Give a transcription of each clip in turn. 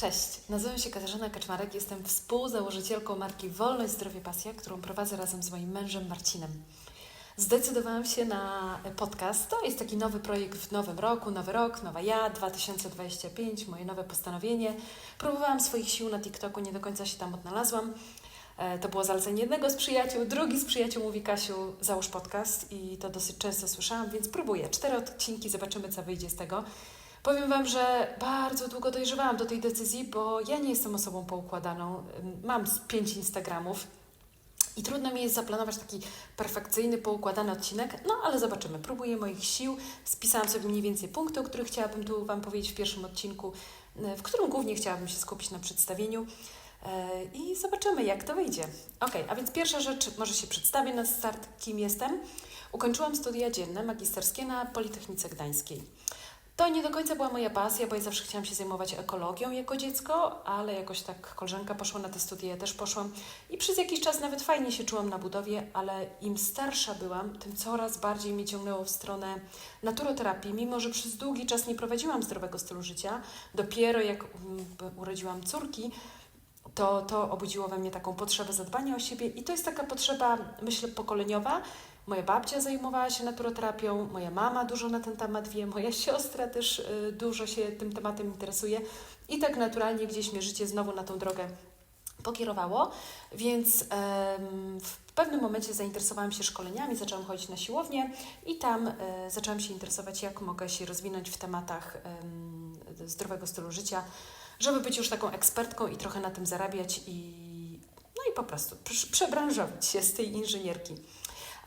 Cześć, nazywam się Katarzyna Kaczmarek, jestem współzałożycielką marki Wolność, Zdrowie, Pasja, którą prowadzę razem z moim mężem Marcinem. Zdecydowałam się na podcast. To jest taki nowy projekt w nowym roku, nowy rok, nowa ja, 2025, moje nowe postanowienie. Próbowałam swoich sił na TikToku, nie do końca się tam odnalazłam. E, To było zalecenie jednego z przyjaciół, drugi z przyjaciół mówi Kasiu, załóż podcast i to dosyć często słyszałam, więc próbuję. Cztery odcinki, zobaczymy co wyjdzie z tego. Powiem Wam, że bardzo długo dojrzewałam do tej decyzji, bo ja nie jestem osobą poukładaną. Mam pięć Instagramów i trudno mi jest zaplanować taki perfekcyjny, poukładany odcinek, no ale zobaczymy. Próbuję moich sił. Spisałam sobie mniej więcej punkty, o których chciałabym tu Wam powiedzieć w pierwszym odcinku, w którym głównie chciałabym się skupić na przedstawieniu. E, I zobaczymy, jak to wyjdzie. Ok, a więc pierwsza rzecz, może się przedstawię na start, kim jestem. Ukończyłam studia dzienne, magisterskie na Politechnice Gdańskiej. To nie do końca była moja pasja, bo ja zawsze chciałam się zajmować ekologią jako dziecko, ale jakoś tak koleżanka poszła na te studia, ja też poszłam i przez jakiś czas nawet fajnie się czułam na budowie, ale im starsza byłam, tym coraz bardziej mnie ciągnęło w stronę naturoterapii, mimo że przez długi czas nie prowadziłam zdrowego stylu życia. Dopiero jak um, urodziłam córki, to, to obudziło we mnie taką potrzebę zadbania o siebie i to jest taka potrzeba, myślę, pokoleniowa. Moja babcia zajmowała się naturoterapią, moja mama dużo na ten temat wie, moja siostra też y, dużo się tym tematem interesuje i tak naturalnie gdzieś mnie życie znowu na tą drogę pokierowało, więc w pewnym momencie zainteresowałam się szkoleniami, zaczęłam chodzić na siłownię i tam e, zaczęłam się interesować, jak mogę się rozwinąć w tematach em, zdrowego stylu życia, żeby być już taką ekspertką i trochę na tym zarabiać i no i po prostu prze- przebranżowić się z tej inżynierki.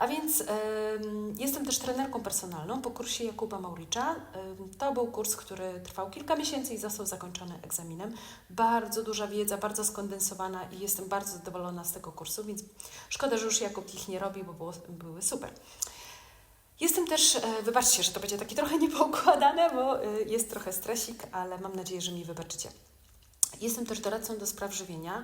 A więc em, jestem też trenerką personalną po kursie Jakuba Mauricza. To był kurs, który trwał kilka miesięcy i został zakończony egzaminem. Bardzo duża wiedza, bardzo skondensowana i jestem bardzo zadowolona z tego kursu, więc szkoda, że już Jakub ich nie robi, bo było, były super. Jestem też, e, wybaczcie, że to będzie takie trochę niepoukładane, bo e, jest trochę stresik, ale mam nadzieję, że mi wybaczycie. Jestem też doradcą do spraw żywienia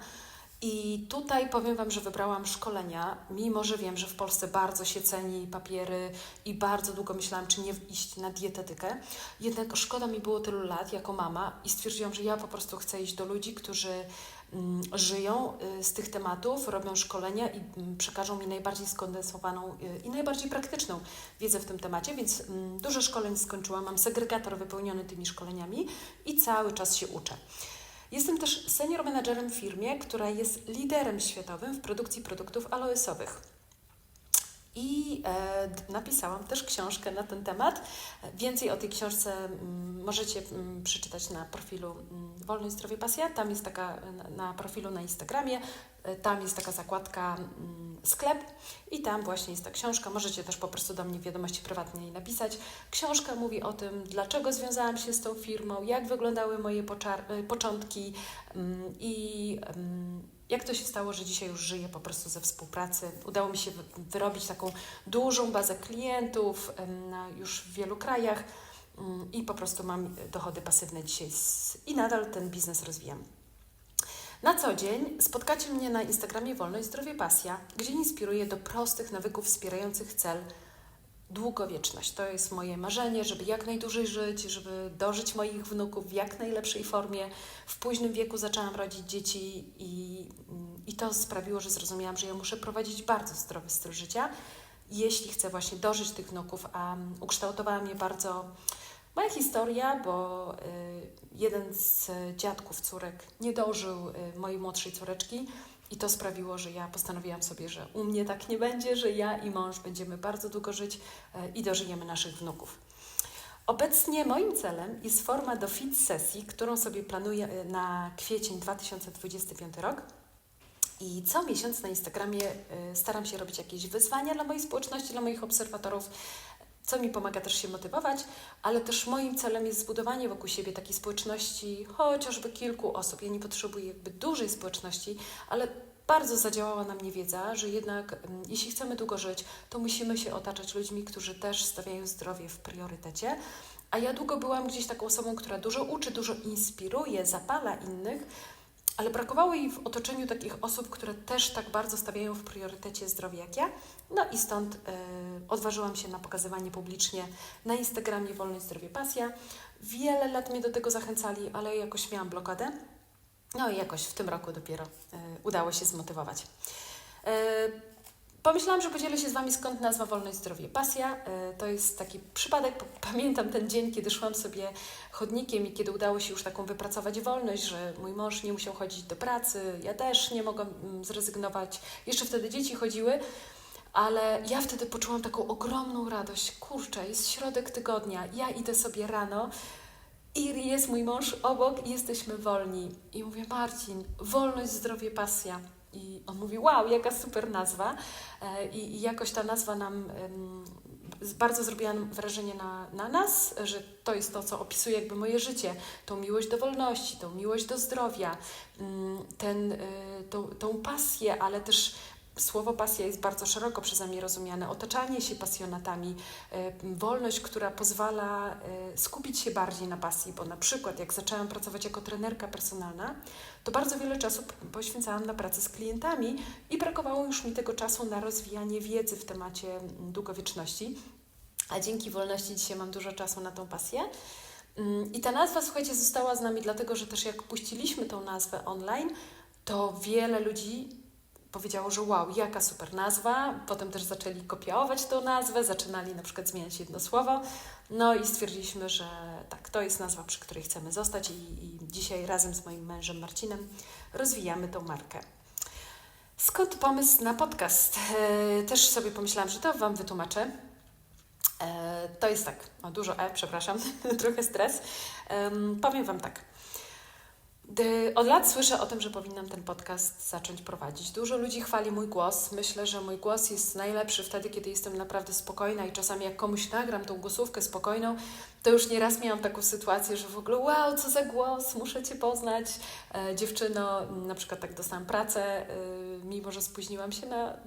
i tutaj powiem Wam, że wybrałam szkolenia, mimo że wiem, że w Polsce bardzo się ceni papiery i bardzo długo myślałam, czy nie iść na dietetykę. Jednak szkoda mi było tylu lat jako mama i stwierdziłam, że ja po prostu chcę iść do ludzi, którzy mm, żyją y, z tych tematów, robią szkolenia i mm, przekażą mi najbardziej skondensowaną y, i najbardziej praktyczną wiedzę w tym temacie, więc mm, dużo szkoleń skończyłam, mam segregator wypełniony tymi szkoleniami i cały czas się uczę. Jestem też senior menadżerem w firmie, która jest liderem światowym w produkcji produktów aloesowych. I e, napisałam też książkę na ten temat. Więcej o tej książce mm, możecie mm, przeczytać na profilu mm, Wolność Zdrowie Pasja. Tam jest taka na, na profilu na Instagramie. e, Tam jest taka zakładka sklep i tam właśnie jest ta książka. Możecie też po prostu do mnie wiadomości prywatnej napisać. Książka mówi o tym, dlaczego związałam się z tą firmą, jak wyglądały moje e, początki mm, i mm, jak to się stało, że dzisiaj już żyję po prostu ze współpracy. Udało mi się wy- wyrobić taką dużą bazę klientów już w wielu krajach mm, i po prostu mam dochody pasywne dzisiaj z, i nadal ten biznes rozwijam. Na co dzień spotkacie mnie na Instagramie Wolność Zdrowie Pasja, gdzie inspiruję do prostych nawyków wspierających cel długowieczność. To jest moje marzenie, żeby jak najdłużej żyć, żeby dożyć moich wnuków w jak najlepszej formie. W późnym wieku zaczęłam rodzić dzieci i, i to sprawiło, że zrozumiałam, że ja muszę prowadzić bardzo zdrowy styl życia, jeśli chcę właśnie dożyć tych wnuków, a mm, ukształtowała mnie bardzo moja historia, bo y, jeden z dziadków córek nie dożył y, mojej młodszej córeczki i to sprawiło, że ja postanowiłam sobie, że u mnie tak nie będzie, że ja i mąż będziemy bardzo długo żyć y, i dożyjemy naszych wnuków. Obecnie moim celem jest forma do fit sesji, którą sobie planuję na kwiecień 2025 rok. I co miesiąc na Instagramie staram się robić jakieś wyzwania dla mojej społeczności, dla moich obserwatorów, co mi pomaga też się motywować, ale też moim celem jest zbudowanie wokół siebie takiej społeczności, chociażby kilku osób. Ja nie potrzebuję jakby dużej społeczności, ale bardzo zadziałała na mnie wiedza, że jednak jeśli chcemy długo żyć, to musimy się otaczać ludźmi, którzy też stawiają zdrowie w priorytecie. A ja długo byłam gdzieś taką osobą, która dużo uczy, dużo inspiruje, zapala innych, ale brakowało jej w otoczeniu takich osób, które też tak bardzo stawiają w priorytecie zdrowie jak ja. No i stąd y, odważyłam się na pokazywanie publicznie na Instagramie Wolność Zdrowie Pasja. Wiele lat mnie do tego zachęcali, ale jakoś miałam blokadę. No i jakoś w tym roku dopiero y, udało się zmotywować. Y, Pomyślałam, że podzielę się z Wami skąd nazwa Wolność, Zdrowie, Pasja. Y, To jest taki przypadek. Pamiętam ten dzień, kiedy szłam sobie chodnikiem i kiedy udało się już taką wypracować wolność, że mój mąż nie musiał chodzić do pracy, ja też nie mogłam mm, zrezygnować. Jeszcze wtedy dzieci chodziły, ale ja wtedy poczułam taką ogromną radość. Kurczę, jest środek tygodnia, ja idę sobie rano i jest mój mąż obok i jesteśmy wolni. I mówię, Marcin, wolność, zdrowie, pasja. I on mówi, wow, jaka super nazwa. E, I, i jakoś ta nazwa nam bardzo zrobiła wrażenie na, na nas, że to jest to, co opisuje jakby moje życie. Tą miłość do wolności, tą miłość do zdrowia, mm, ten, tą, tą pasję, ale też Słowo pasja jest bardzo szeroko przeze mnie rozumiane. Otaczanie się pasjonatami, wolność, która pozwala e, skupić się bardziej na pasji, bo na przykład jak zaczęłam pracować jako trenerka personalna, to bardzo wiele czasu poświęcałam na pracę z klientami i brakowało już mi tego czasu na rozwijanie wiedzy w temacie długowieczności. A dzięki wolności dzisiaj mam dużo czasu na tą pasję. Mm, I ta nazwa, słuchajcie, została z nami dlatego, że też jak puściliśmy tą nazwę online, to wiele ludzi powiedziało, że wow, jaka super nazwa. Potem też zaczęli kopiować tą nazwę, zaczynali na przykład zmieniać jedno słowo. No i stwierdziliśmy, że tak, to jest nazwa, przy której chcemy zostać i, i dzisiaj razem z moim mężem Marcinem rozwijamy tą markę. Skąd pomysł na podcast? E, też sobie pomyślałam, że to Wam wytłumaczę. E, to jest tak, o dużo E, przepraszam, trochę stres. Em, powiem Wam tak. Od lat słyszę o tym, że powinnam ten podcast zacząć prowadzić. Dużo ludzi chwali mój głos. Myślę, że mój głos jest najlepszy wtedy, kiedy jestem naprawdę spokojna i czasami jak komuś nagram tą głosówkę spokojną, to już nieraz miałam taką sytuację, że w ogóle wow, co za głos, muszę Cię poznać. E, dziewczyno, na przykład tak dostałam pracę, e, mimo że spóźniłam się na e,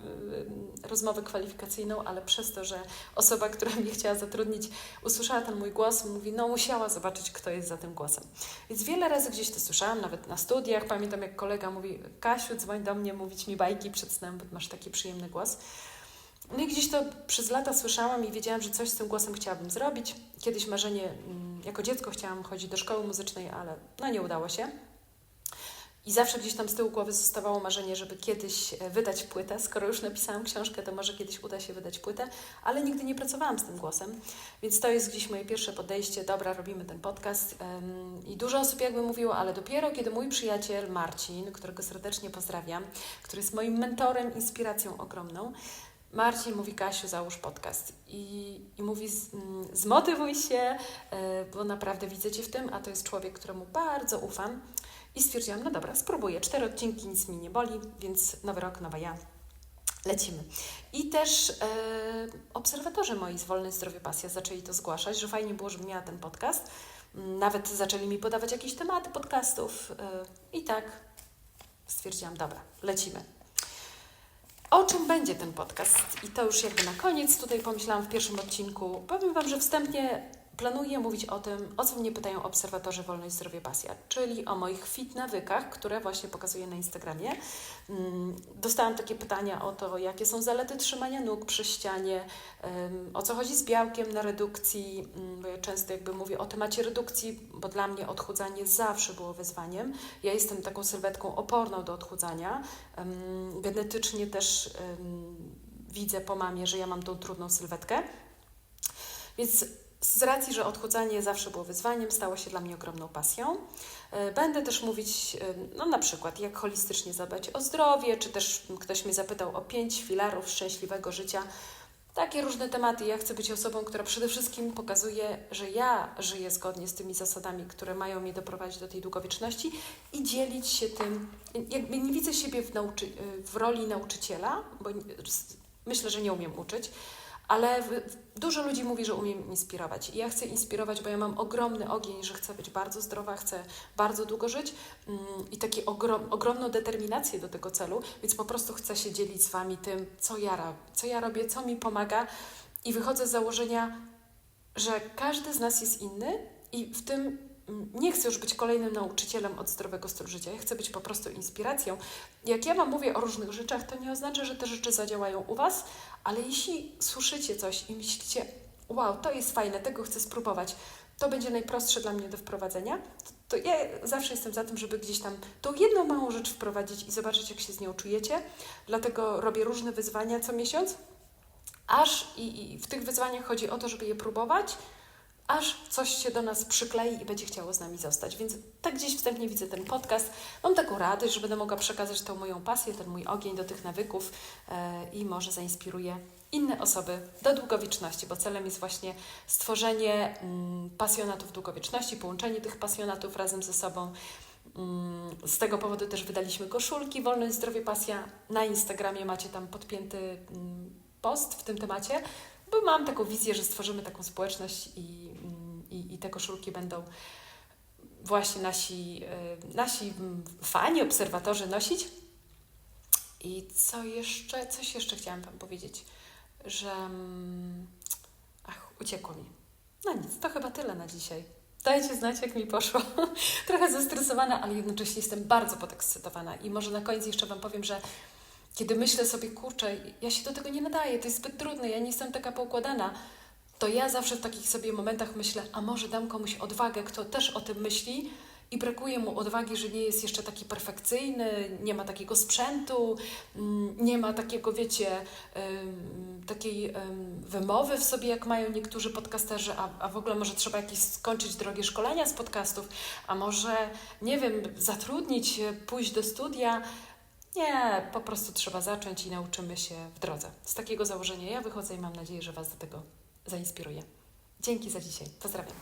rozmowę kwalifikacyjną, ale przez to, że osoba, która mnie chciała zatrudnić, usłyszała ten mój głos, mówi, no musiała zobaczyć, kto jest za tym głosem. Więc wiele razy gdzieś to słyszałam, nawet na studiach. Pamiętam, jak kolega mówi, Kasiu, dzwoń do mnie, mówić mi bajki przed snem, bo masz taki przyjemny głos. No i gdzieś to przez lata słyszałam i wiedziałam, że coś z tym głosem chciałabym zrobić. Kiedyś marzenie, mm, jako dziecko chciałam chodzić do szkoły muzycznej, ale no nie udało się. I zawsze gdzieś tam z tyłu głowy zostawało marzenie, żeby kiedyś e, wydać płytę. Skoro już napisałam książkę, to może kiedyś uda się wydać płytę, ale nigdy nie pracowałam z tym głosem. Więc to jest gdzieś moje pierwsze podejście. Dobra, robimy ten podcast. I dużo osób jakby mówiło, ale dopiero kiedy mój przyjaciel Marcin, którego serdecznie pozdrawiam, który jest moim mentorem, inspiracją ogromną, Marcin mówi, Kasiu, załóż podcast. I, i mówi, mm, zmotywuj się, y, bo naprawdę widzę Cię w tym, a to jest człowiek, któremu bardzo ufam. I stwierdziłam, no dobra, spróbuję. Cztery odcinki, nic mi nie boli, więc nowy rok, nowa ja. Lecimy. I też e, obserwatorzy moi z Wolne Zdrowie Pasja zaczęli to zgłaszać, że fajnie było, żebym miała ten podcast. Mm, Nawet zaczęli mi podawać jakieś tematy podcastów. E, I tak stwierdziłam, dobra, lecimy. O czym będzie ten podcast? I to już jakby na koniec. Tutaj pomyślałam w pierwszym odcinku. Powiem Wam, że wstępnie planuję mówić o tym, o co mnie pytają obserwatorzy Wolność, Zdrowie, Pasja, czyli o moich fit nawykach, które właśnie pokazuję na Instagramie. Mm, Dostałam takie pytania o to, jakie są zalety trzymania nóg przy ścianie, o co chodzi z białkiem na redukcji, mm, bo ja często jakby mówię o temacie redukcji, bo dla mnie odchudzanie zawsze było wyzwaniem. Ja jestem taką sylwetką oporną do odchudzania. Genetycznie też widzę po mamie, że ja mam tą trudną sylwetkę. Więc z racji, że odchudzanie zawsze było wyzwaniem, stało się dla mnie ogromną pasją. E, Będę też mówić, e, no na przykład, jak holistycznie zadbać o zdrowie, czy też ktoś mnie zapytał o pięć filarów szczęśliwego życia. Takie różne tematy. Ja chcę być osobą, która przede wszystkim pokazuje, że ja żyję zgodnie z tymi zasadami, które mają mnie doprowadzić do tej długowieczności i dzielić się tym. Jakby nie widzę siebie w, nauczy- w roli nauczyciela, bo myślę, że nie umiem uczyć, ale dużo ludzi mówi, że umiem inspirować. I ja chcę inspirować, bo ja mam ogromny ogień, że chcę być bardzo zdrowa, chcę bardzo długo żyć mm, i taką ogrom, ogromną determinację do tego celu, więc po prostu chcę się dzielić z Wami tym, co ja, co ja robię, co mi pomaga i wychodzę z założenia, że każdy z nas jest inny i w tym nie chcę już być kolejnym nauczycielem od zdrowego stylu życia. Ja chcę być po prostu inspiracją. Jak ja Wam mówię o różnych rzeczach, to nie oznacza, że te rzeczy zadziałają u Was, ale jeśli słyszycie coś i myślicie, wow, to jest fajne, tego chcę spróbować, to będzie najprostsze dla mnie do wprowadzenia, to, to ja zawsze jestem za tym, żeby gdzieś tam tą jedną małą rzecz wprowadzić i zobaczyć, jak się z nią czujecie. Dlatego robię różne wyzwania co miesiąc, aż i, i w tych wyzwaniach chodzi o to, żeby je próbować, aż coś się do nas przyklei i będzie chciało z nami zostać. Więc tak gdzieś wstępnie widzę ten podcast. Mam taką radość, że będę mogła przekazać tą moją pasję, ten mój ogień do tych nawyków e, i może zainspiruję inne osoby do długowieczności, bo celem jest właśnie stworzenie mm, pasjonatów długowieczności, połączenie tych pasjonatów razem ze sobą. Mm, Z tego powodu też wydaliśmy koszulki Wolność, Zdrowie, Pasja. Na Instagramie macie tam podpięty mm, post w tym temacie, bo mam taką wizję, że stworzymy taką społeczność i, i, i te koszulki będą właśnie nasi, y, nasi fani, obserwatorzy nosić. I co jeszcze? Coś jeszcze chciałam Wam powiedzieć, że. mm, Ach, uciekło mi. No nic, to chyba tyle na dzisiaj. Dajcie znać, jak mi poszło. Trochę zestresowana, ale jednocześnie jestem bardzo podekscytowana. I może na koniec jeszcze Wam powiem, że kiedy myślę sobie, kurczę, ja się do tego nie nadaję, to jest zbyt trudne, ja nie jestem taka poukładana, to ja zawsze w takich sobie momentach myślę, a może dam komuś odwagę, kto też o tym myśli i brakuje mu odwagi, że nie jest jeszcze taki perfekcyjny, nie ma takiego sprzętu, mm, nie ma takiego, wiecie, takiej ym, wymowy w sobie, jak mają niektórzy podcasterzy, a, a w ogóle może trzeba jakieś skończyć drogie szkolenia z podcastów, a może, nie wiem, zatrudnić się, pójść do studia. Nie, po prostu trzeba zacząć i nauczymy się w drodze. Z takiego założenia ja wychodzę i mam nadzieję, że Was do tego zainspiruję. Dzięki za dzisiaj. Pozdrawiam.